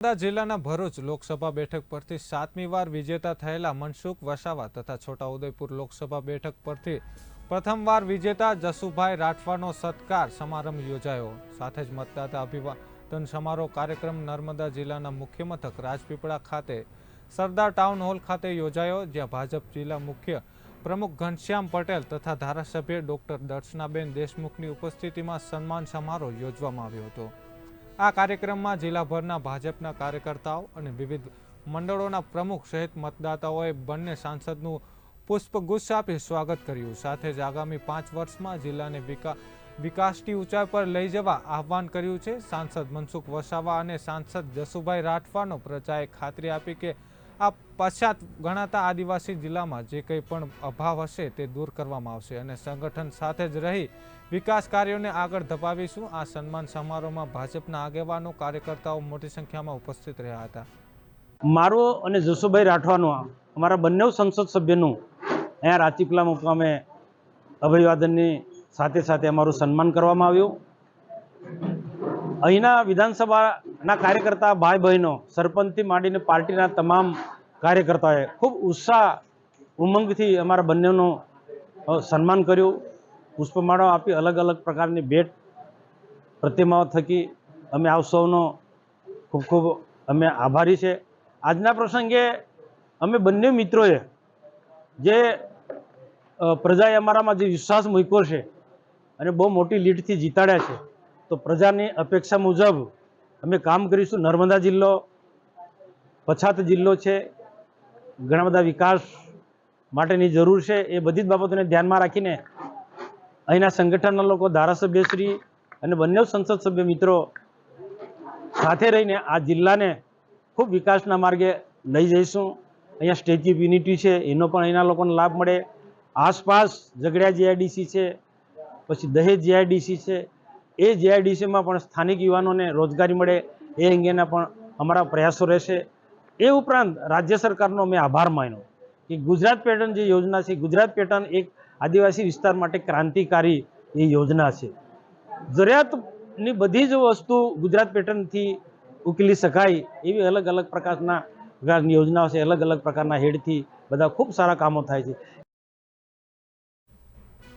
નર્મદા જિલ્લાના ભરૂચ લોકસભા બેઠક પરથી સાતમી વાર વિજેતા થયેલા મનસુખ વસાવા તથા છોટાઉદેપુર લોકસભા બેઠક પરથી પ્રથમવાર વિજેતા જસુભાઈ રાઠવાનો સત્કાર સમારંભ યોજાયો. સાથે જ મતદાતા અભિવાદન સમારોહ કાર્યક્રમ નર્મદા જિલ્લાના મુખ્ય મથક રાજપીપળા ખાતે, સરદાર ટાઉન હોલ ખાતે યોજાયો, જ્યાં ભાજપ જિલ્લા મુખ્ય પ્રમુખ ઘનશ્યામ પટેલ તથા ધારાસભ્ય ડોક્ટર દર્શનાબેન દેશમુખની ઉપસ્થિતિમાં સન્માન સમારોહ યોજવામાં આવ્યો હતો. આ કાર્યક્રમમાં જિલ્લાભરના ભાજપના કાર્યકર્તાઓ અને વિવિધ મંડળોના પ્રમુખ સહિત મતદાતાઓએ બંને સાંસદનું પુષ્પગુચ્છ આપી સ્વાગત કર્યું. સાથે જ આગામી પાંચ વર્ષમાં જિલ્લાને વિકા, વિકાસની ઊંચાઈ પર લઈ જવા આહવાન કર્યું છે. સાંસદ મનસુખ વસાવા અને સાંસદ જસુભાઈ રાઠવાનો પ્રજાએ ખાતરી આપી કે આ પશ્ચાત ગણાતા આદિવાસી જિલ્લામાં જે કંઈ પણ અભાવ હશે તે દૂર કરવામાં આવશે અને સંગઠન સાથે જ રહી વિકાસ કાર્યોને આગળ ધપાવીશું. આ સન્માન સમારોહમાં ભાજપના આગેવાનો, કાર્યકર્તાઓ મોટી સંખ્યામાં ઉપસ્થિત રહ્યા હતા. મારો અને જસુભાઈ રાઠવાનો, અમારા બંને સંસદ સભ્યનું અહીંયા રાજપીપળા મુકામે અભિવાદનની સાથે સાથે અમારું સન્માન કરવામાં આવ્યું. અહીંના વિધાનસભાના કાર્યકર્તા ભાઈ બહેનો, સરપંચથી માંડીને પાર્ટીના તમામ કાર્યકર્તાઓએ ખૂબ ઉત્સાહ, ઉમંગથી અમારા બંનેનું સન્માન કર્યું. પુષ્પમાળો આપી અલગ અલગ પ્રકારની ભેટ, પ્રતિમાઓ થકી અમે આપ સૌનો ખૂબ ખૂબ અમે આભારી છે. આજના પ્રસંગે અમે બંને મિત્રોએ જે પ્રજાએ અમારામાં જે વિશ્વાસ મૂક્યો છે અને બહુ મોટી લીડથી જીતાડ્યા છે તો પ્રજાની અપેક્ષા મુજબ અમે કામ કરીશું. નર્મદા જિલ્લો, પછાત જિલ્લો છે. ઘણા બધા વિકાસ માટેની જરૂર છે. એ બધી જ બાબતોને ધ્યાનમાં રાખીને અહીંના સંગઠનના લોકો, ધારાસભ્યશ્રી અને બંને સંસદ સભ્ય મિત્રો સાથે રહીને આ જિલ્લાને ખૂબ વિકાસના માર્ગે લઈ જઈશું. અહીંયા સ્ટેચ્યુ ઓફ યુનિટી છે. એનો પણ અહીંના લોકોને લાભ મળે. આસપાસ ઝઘડિયા જીઆઈડીસી છે. પછી દહેજ જીઆઈડીસી છે. એ જીઆઈડીસીમાં પણ સ્થાનિક યુવાનોને રોજગારી મળે એ અંગેના પણ અમારા પ્રયાસો રહેશે. એ ઉપરાંત રાજ્ય સરકારનો મેં આભાર માન્યો કે ગુજરાત પેટર્ન જે યોજના છે, ગુજરાત પેટર્ન એક આદિવાસી વિસ્તાર માટે ક્રાંતિકારી એ યોજના છે. જરૂરિયાતની બધી જ વસ્તુ ગુજરાત પેટર્નથી ઉકેલી શકાય એવી અલગ અલગ પ્રકારના યોજનાઓ છે અલગ અલગ પ્રકારના હેડથી બધા ખૂબ સારા કામો થાય છે.